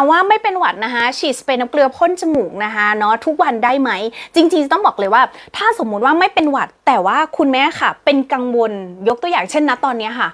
ามว่าไม่เป็นหวัดนะคะ ฉีดสเปรย์น้ำเกลือพ่นจมูกนะคะเนาะทุกวันได้ไหม จริงๆ ต้องบอกเลยว่า ถ้าสมมุติว่าไม่เป็นหวัด แต่ว่าคุณแม่ค่ะ เป็นกังวลยกตัวอย่างเช่นนะตอนนี้ค่ะ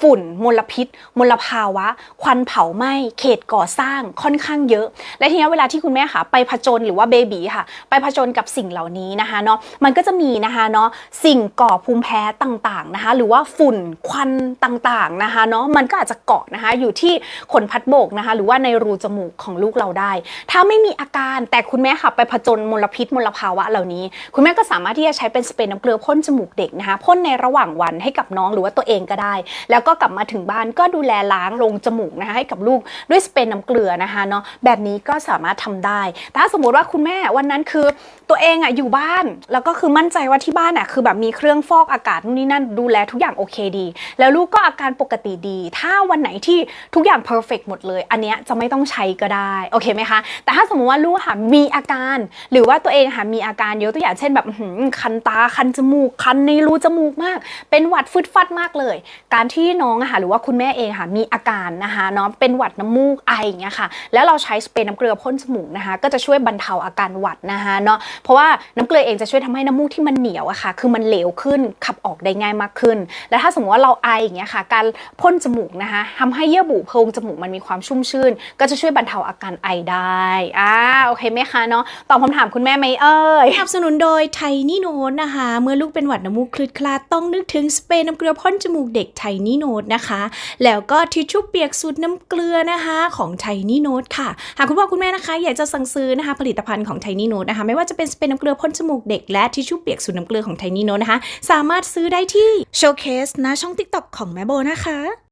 ฝุ่นมลพิษ มลภาวะ ควันเผาไหม้เขตก่อสร้างค่อนข้างเยอะ และทีนี้เวลาที่คุณแม่ค่ะ ไปผจญหรือว่าเบบีค่ะ ไปผจญกับสิ่งเหล่านี้นะคะเนาะมันก็จะมีนะคะเนาะสิ่งก่อภูมิแพ้ต่างๆนะคะ หรือว่าฝุ่นควันต่างๆนะคะเนาะมันก็อาจจะเกาะนะคะอยู่ที่ขนพัดโบกนะคะ หรือว่าในรูจมูกของลูกเราได้ ถ้าไม่มีอาการแต่คุณแม่ค่ะไปผจญมลพิษมลภาวะเหล่านี้ คุณแม่ก็สามารถที่จะใช้เป็นสเปรย์น้ำเกลือพ่นจมูกเด็กนะคะพ่นในระหว่างวันให้กับน้องหรือว่าตัวเองก็ได้ แล้วก็กลับมาถึงบ้านก็ดูแลล้างลงจมูกนะคะให้กับลูกด้วยสเปรย์น้ำเกลือนะคะเนาะแบบนี้ก็สามารถทำได้แต่ถ้าสมมติว่าคุณแม่วันนั้นคือตัวเองอะอยู่บ้าน แล้วก็คือมั่นใจว่าที่บ้านอะคือแบบมีเครื่องฟอกอากาศนู่นนี่นั่นดูแลทุกอย่างโอเคดี แล้วลูกก็อาการปกติดี ถ้าวันไหนที่ทุกอย่างเพอร์เฟกหมดเลย อันเนี้ยจะไม่ต้องใช้ก็ได้โอเคไหมคะแต่ถ้าสมมติว่าลูกค่ะมีอาการ หรือว่าตัวเองค่ะมีอาการเยอะตัวอย่างเช่นแบบคันตาคันจมูกคันในรูจมูกมาก เป็นหวัดฟึดฟัดมากเลย การที่น้องค่ะหรือว่าคุณแม่เองค่ะมีอาการนะคะเนาะเป็นหวัดน้ำมูกไออย่างเงี้ยค่ะ แล้วเราใช้สเปรย์น้ำเกลือพ่นจมูกนะคะก็จะช่วยบรรเทาอาการหวัดนะคะเนาะเพราะว่าน้ำเกลือเองจะช่วยทำให้น้ำมูกที่มันเหนียวอะค่ะ คือมันเหลวขึ้นขับออกได้ง่ายมากขึ้น และถ้าสมมติว่าเราไออย่างเงี้ยค่ะ การพ่นจมูกนะคะทำให้เยื่อบุโพรงจมูกมันมีความชุ่มชื่น ก็จะจะช่วยบรรเทาอาการไอได้อ่าโอเคไหมคะเนาะตอบคำถามคุณแม่ไหมเอ่ยสนับสนุนโดยไทนี่โนตนะคะ เมื่อลูกเป็นหวัดน้ำมูกคลืดคลาดต้องนึกถึงสเปรย์น้ำเกลือพ่นจมูกเด็กไทนี่โนตนะคะ แล้วก็ทิชชู่เปียกสูตรน้ำเกลือนะคะของไทนี่โนตค่ะ หากคุณพ่อคุณแม่นะคะ อยากจะสั่งซื้อนะคะ ผลิตภัณฑ์ของไทนี่โนตนะคะไม่ว่าจะเป็นสเปรย์น้ำเกลือพ่นจมูกเด็กและทิชชู่เปียกสูตรน้ำเกลือของไทนี่โนตนะคะ สามารถซื้อได้ที่โชว์เคสนะช่องติ๊กต็อกของแม่โบนะคะ